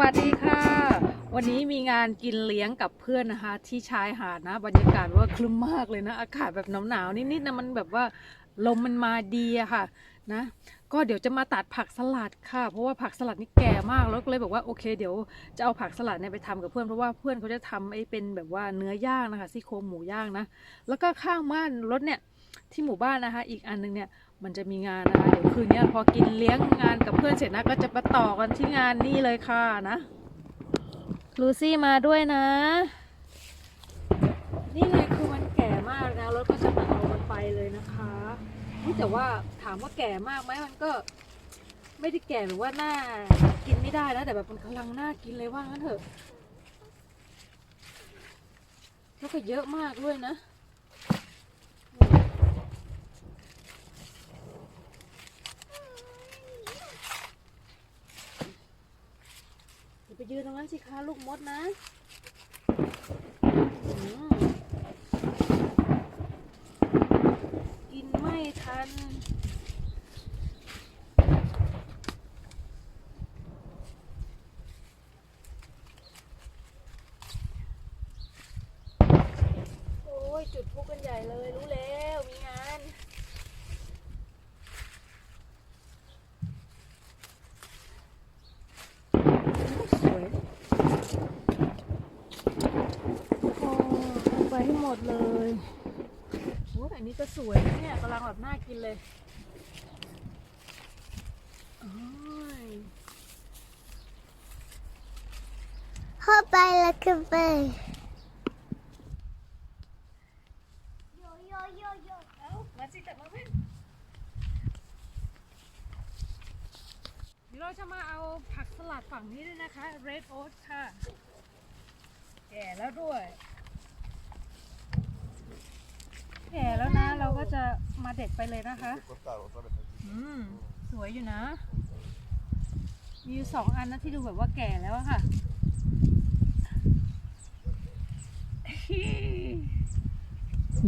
วัสดีค่ะ วันนี้มีงานกินเลี้ยงกับเพื่อนนะคะ ที่ชายหาดนะ บรรยากาศว่าคลึ้มมากเลยนะ อากาศแบบหนาวๆนิดๆนะมันแบบว่าลมมันมาดีอะค่ะนะก็เดี๋ยวจะมาตัดผักสลัดค่ะ เพราะว่าผักสลัดนี่แก่มากแล้วก็เลยบอกว่าโอเค เดี๋ยวจะเอาผักสลัดเนี่ยไปทำกับเพื่อนเพราะว่าเพื่อนเขาจะทำไอ้เป็นแบบว่าเนื้อย่างนะคะซี่โครงหมูย่างนะแล้วก็ข้างบ้านรถเนี่ย ที่หมู่บ้านนะคะ อีกอันนึงเนี่ยมันจะมีงานนะคะเดี๋ยวคืนนี้พอกินเลี้ยงงานกับเพื่อนเสร็จนะก็จะมาต่อกันที่งานนี่เลยค่ะนะลูซี่มาด้วยนะ นี่ไงคือมันแก่มากนะรถก็จะมาเอามันไปเลยนะคะนี่แต่ว่าถามว่าแก่มากไหมมันก็ไม่ได้แก่หรือว่าหน้ากินไม่ได้นะแต่แบบมันกำลังน่ากินเลยว่างั้นเถอะแล้วก็เยอะมากด้วยนะ อย่า ไปยืนตรงนั้นสิคะลูกมดนะกินไม่ทันโอ้ยจุดพลุกันใหญ่เลยรู้แล้ว มีงาน สวย โอ้เอาไปให้ห มดเลยโอ้ยอันนี้ก็สวยนะเนี่ยกำลังแบบน่ากินเลยโอ้ยเข้าไปแล้วขึ้นไปโยโยโยโยเอามาสิจับมาเพื่อนเดี๋ยวเราจะมาเอาผักสลัดฝั่งนี้ด้วยนะคะ red oat ค่ะ แก่แล้วด้วย แก่แล้วนะเราก็จะมาเด็ดไปเลยนะคะ อืมสวยอยู่นะ มีอยู่สองอันนะที่ดูแบบว่าแก่แล้วอะค่ะ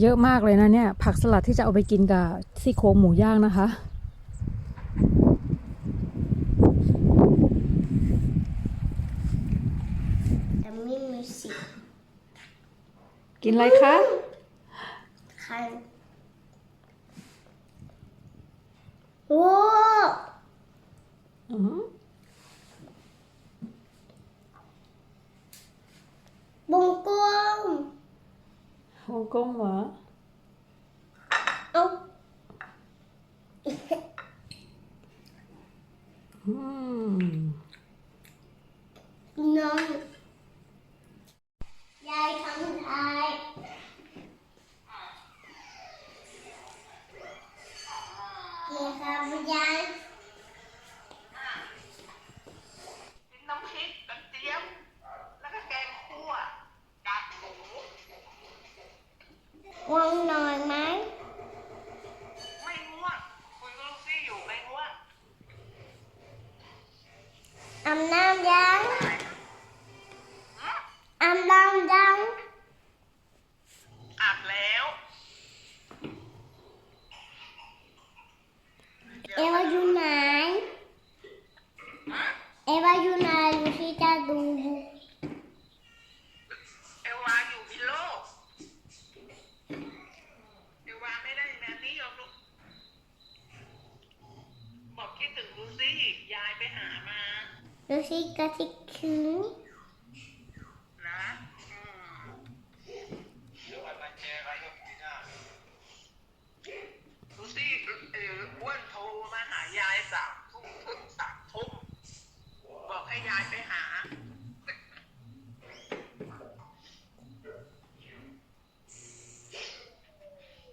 เยอะมากเลยนะเนี่ย ผักสลัดที่จะเอาไปกินกับซี่โครงหมูย่างนะคะแต่ไม่มีสิกินอะไรคะ คันโอ้อือหือบุงกวงฮ่องกงเหรอ เอ้า อืม น้องยายทำอะไรนี่ครับยาย น้ำพริกกระเทียม แล้วก็แกงคั่วกากหมู ง่วงนอนไหมไม่ง่วงคุยกับลูกซี่อยู่ไม่ง่วงอาบน้ำยังอาบน้ำยัง อาบแล้ว เอวาอยู่ไหน เอวาอยู่ไหนลูกที่จะดู เอวาอยู่พิโลกเอวาไม่ได้แบบนี้หรอกลูกบอกคิดถึงลูซี่ยาย ไปหามาลูกที่ก็ที่คืนนะลูซี่เอออ้วนโทรมาหายายสามทุ่มถึงสามทุ่มบอกให้ยายไปหา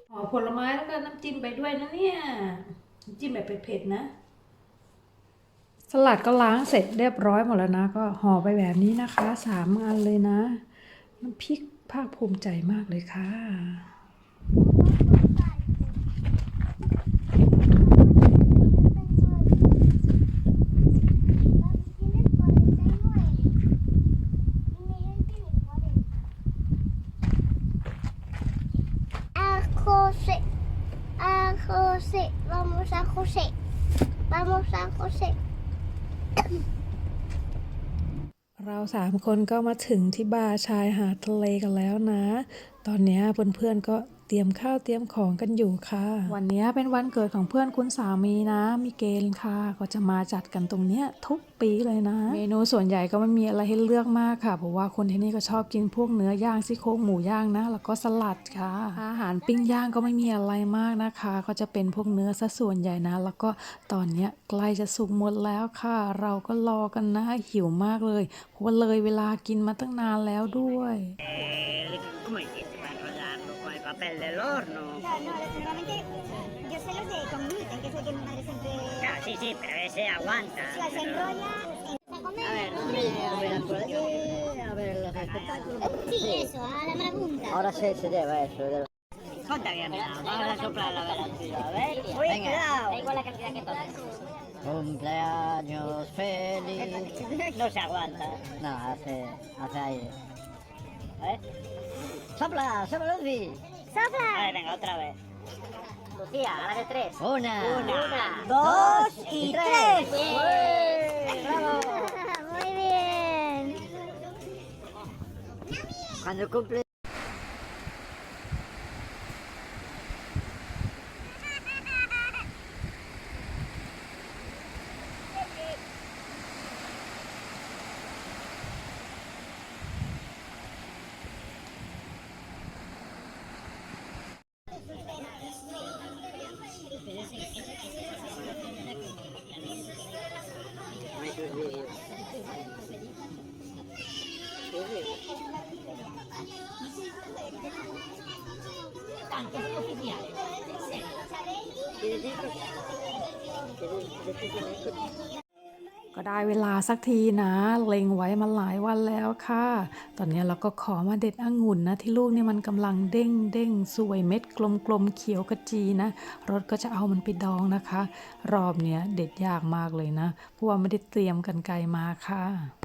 ห่อผลไม้แล้วก็น้ำจิ้มไปด้วยนะเนี่ยน้ำจิ้มแบบเผ็ดๆนะ สลัดก็ล้างเสร็จเรียบร้อยหมดแล้วนะ ก็ห่อไปแบบนี้นะคะสามอันเลยนะน้ำพริกภาคภูมิใจมากเลยค่ะ A coser, a coser, vamos a coser, vamos a coser. เราสามคนก็มาถึงที่บาร์ชายหาดทะเลกันแล้วนะ ตอนนี้เพื่อนๆก็ เตรียมข้าวเตรียมของกันอยู่ค่ะ วันเนี้ยเป็นวันเกิดของเพื่อนคุณสามีนะ มีเกณฑ์ค่ะ ก็จะมาจัดกันตรงเนี้ยทุกปีเลยนะ เมนูส่วนใหญ่ก็ไม่มีอะไรให้เลือกมากค่ะ เพราะว่าคนที่นี่ก็ชอบกินพวกเนื้อย่างซี่โครงหมูย่างนะ แล้วก็สลัดค่ะ อาหารปิ้งย่างก็ไม่มีอะไรมากนะคะ ก็จะเป็นพวกเนื้อซะส่วนใหญ่นะ แล้วก็ตอนเนี้ยใกล้จะสุกหมดแล้วค่ะ เราก็รอกันนะหิวมากเลยเพราะว่าเลยเวลากินมาตั้งนานแล้วด้วย papel del horno? Claro, no, seguramente yo sé los de que es el que mi madre siempre... Claro, sí, sí, pero ese aguanta. Sí, se enrolla... A ver, a ver, por aquí, a ver los espectáculos. Sí, eso, a la marabunta. Ahora se, se lleva eso. de- Ponte bien, mira, vamos a soplar la vela, a ver. Uy, Venga. cuidado. igual la cantidad que tomes. Cumpleaños feliz. No se aguanta. No, hace, hace aire. ¿Eh? ¡Sopla! ¡Sopla, Lucy! A ver, venga, otra vez. Lucía, a la de tres. Una, Una, dos y tres. ¡Bravo! Muy bien. Cuando cumple... ก็ได้เวลาสักทีนะ เล็งไว้มาหลายวันแล้วค่ะ ตอนนี้เราก็ขอมาเด็ดองุ่นนะ ที่ลูกเนี่ยมันกำลังเด้งเด้งสวยเม็ดกลมๆเขียวกระจีนะ รถก็จะเอามันไปดองนะคะ รอบเนี้ยเด็ดยากมากเลยนะ เพราะว่าไม่ได้เตรียมกันไกลมาค่ะ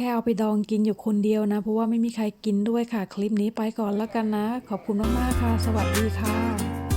แค่เอาไปดองกินอยู่คนเดียวนะ เพราะว่าไม่มีใครกินด้วยค่ะ คลิปนี้ไปก่อนแล้วกันนะ ขอบคุณมากๆค่ะ สวัสดีค่ะ